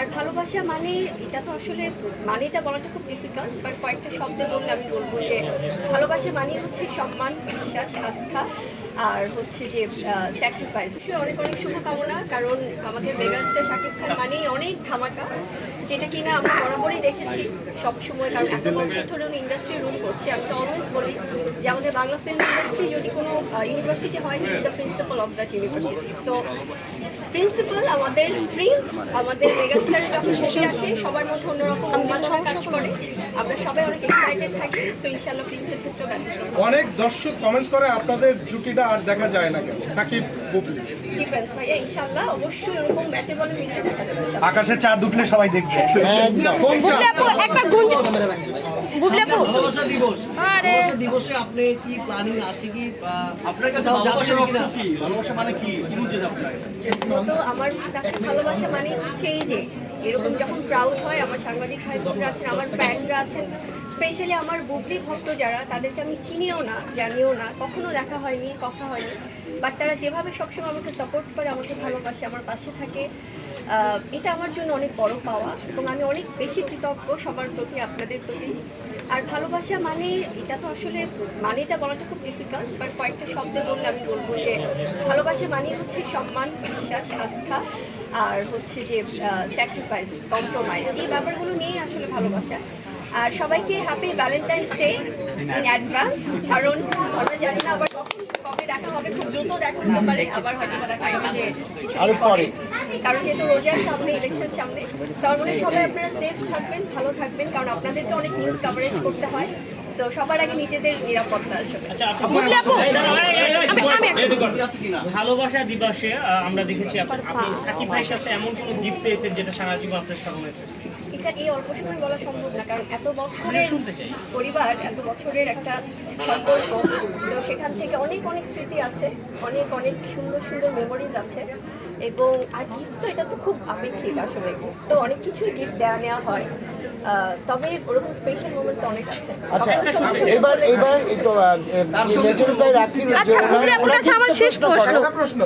আর ভালোবাসা মানে এটা তো আসলে মানে এটা বলাটা খুব ডিফিকাল্ট বাট কয়েকটা শব্দে বললে আমি বলব যে ভালোবাসা মানে হচ্ছে সম্মান, বিশ্বাস, আস্থা। আর হচ্ছে যে স্যাক্রিফাইস অনেক অনেক শুভকামনা কারণ আমাদের মেগাস্টার শাকিব খান মানেই অনেক ধামাকা যেটা কিনা আমরা বরাবরই দেখেছি সব সময় কারণ এত বছর ধরে উনি ইন্ডাস্ট্রি রুল করছে। আমি তো অলওয়েজ বলি যে আমাদের বাংলা ফিল্ম ইন্ডাস্ট্রি যদি কোনো ইউনিভার্সিটি হয় is the principal of that university so principal আমাদের প্রিন্স আমাদের মেগাস্টারে যখন শেষে। আসে সবার মধ্যে অন্যরকম উন্মাদনা কাজ করে। আমরা সবাই অনেক এক্সাইটেড থাকি সো ইনশাআল্লাহ প্রিন্সের ক্ষেত্রেও ব্যতিক্রম অনেক দর্শক কমেন্টস করে আপনাদের জুটিটা আর দেখা যায় না কেন? সাকিব বুবলি ডিফেন্স ভাইয়া? ইনশাআল্লাহ অবশ্যই এরকম ব্যাটে বলে মিলিয়ে দেখা যাবে। ইনশাআল্লাহ। আকাশের চাঁদ উঠলে সবাই দেখবে। কোন চা একটা গুঞ্জ বুবলাপু ভালোবাসা দিবস। ভালোবাসা দিবসে আপনি কি প্ল্যানিং আছে কি? আপনার কাছে ভালোবাসা কিনা? ভালোবাসা মানে কি? কি বুঝেন তো আমার কাছে ভালোবাসা মানে হচ্ছে এই যে এরকম যখন ক্রাউড হয় আমার সাংবাদিক ভাই বোনরা আছেন আমার ফ্যানরা আছেন স্পেশালি আমার বুবলি ভক্ত যারা তাদেরকে আমি চিনিও না জানিও না কখনো দেখা হয়নি কথা হয়নি বাট তারা যেভাবে সবসময় আমাকে সাপোর্ট করে আমাকে ভালোবাসে আমার পাশে থাকে। এটা আমার জন্য অনেক বড় পাওয়া এবং আমি অনেক বেশি কৃতজ্ঞ সবার প্রতি আপনাদের প্রতি। আর ভালোবাসা মানে এটা তো আসলে মানেটা বলাটা খুব ডিফিকাল্ট বাট কয়েকটা শব্দে বললে আমি বলব যে ভালোবাসা মানে হচ্ছে সম্মান বিশ্বাস আস্থা আর হচ্ছে যে স্যাক্রিফাইস কম্প্রোমাইজ এই ব্যাপারগুলো নিয়েই আসলে ভালোবাসা। আর সবাইকে happy Valentine's day in advance কারণ আমরা জানি না আবার কখন কবে দেখা হবে খুব দ্রুত দেখা হতে পারে আবার হয়তো দেখা কারণ যেহেতু রোজার সামনে ইলেকশন সামনে। আমার মনে সবাই আপনারা সেফ থাকবেন ভালো থাকবেন কারণ আপনাদেরকে অনেক নিউজ কভারেজ করতে হয়। সো সবার আগে নিজেদের নিরাপত্তা ভালোবাসা দিবসে আমরা দেখেছি আপনার আপনি সাকিব ভাইয়ের সাথে এমন কোনো গিফট পেয়েছেন যেটা সারা জীবন আপনার স্মরণে থাকবে। এটা এই অল্প সময় বলা সম্ভব না কারণ এত বছরের পরিবার এত বছরের একটা সম্পর্ক তো সেখান থেকে অনেক অনেক স্মৃতি আছে অনেক অনেক সুন্দর সুন্দর মেমোরিজ আছে এবং আর গিফট তো এটা তো খুব আপেক্ষিক আসলে গিফট তো অনেক কিছুই গিফট দেওয়া নেওয়া হয়। আহ, তবে ওরকম স্পেশাল মোমেন্টস অনেক আছে। আচ্ছা এবার এবার আচ্ছা, কাছে আমার শেষ প্রশ্ন।